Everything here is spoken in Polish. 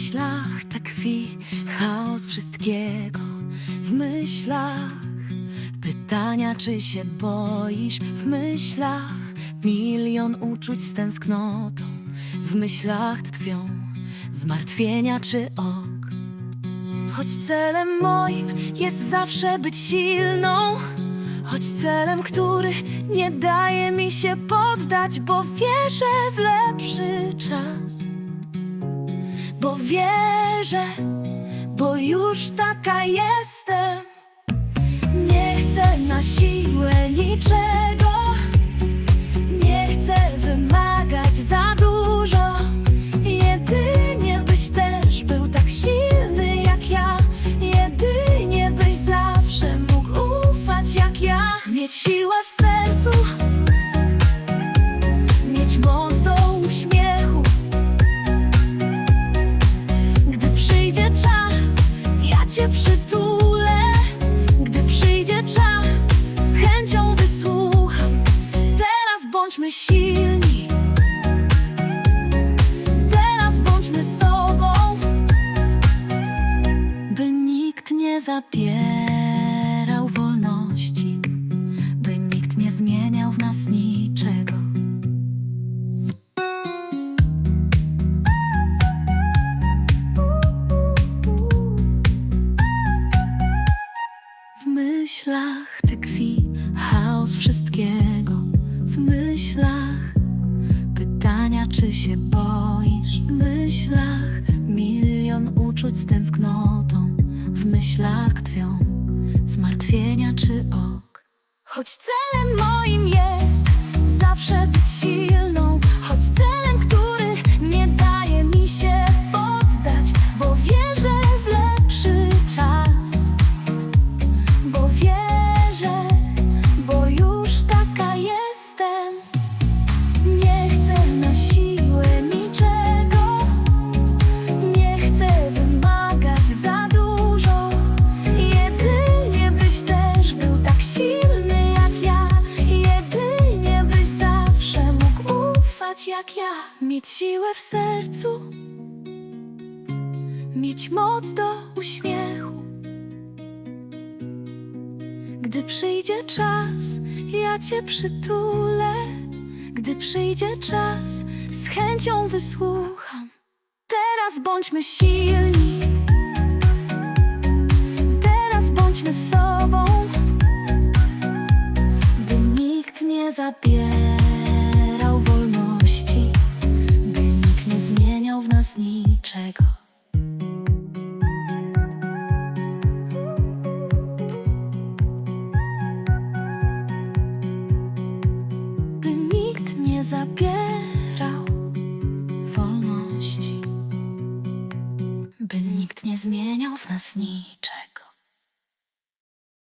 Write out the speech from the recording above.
myślach tkwi chaos wszystkiego. W myślach pytania, czy się boisz. W myślach milion uczuć z tęsknotą. W myślach tkwią zmartwienia czy ok. Choć celem moim jest zawsze być silną, choć celem, który nie daje mi się poddać, bo wierzę w lepszy czas. Bo wierzę, bo już taka jestem. Nie chcę na siłę niczego, nie chcę wymagać za dużo. Jedynie byś też był tak silny jak ja, jedynie byś zawsze mógł ufać jak ja. Mieć siłę w sercu, nie zabierał wolności, by nikt nie zmieniał w nas niczego. W myślach tkwi chaos wszystkiego. W myślach pytania, czy się boisz. W myślach milion uczuć z tęsknotą. W myślach tkwią zmartwienia czy ok. Choć celem moim jest zawsze być silną, Mieć siłę w sercu, mieć moc do uśmiechu. Gdy przyjdzie czas, ja cię przytulę. Gdy przyjdzie czas, z chęcią wysłucham. Teraz bądźmy silni. Teraz bądźmy sobą, by nikt nie zabierał nie zabierał wolności, by nikt nie zmieniał w nas nic.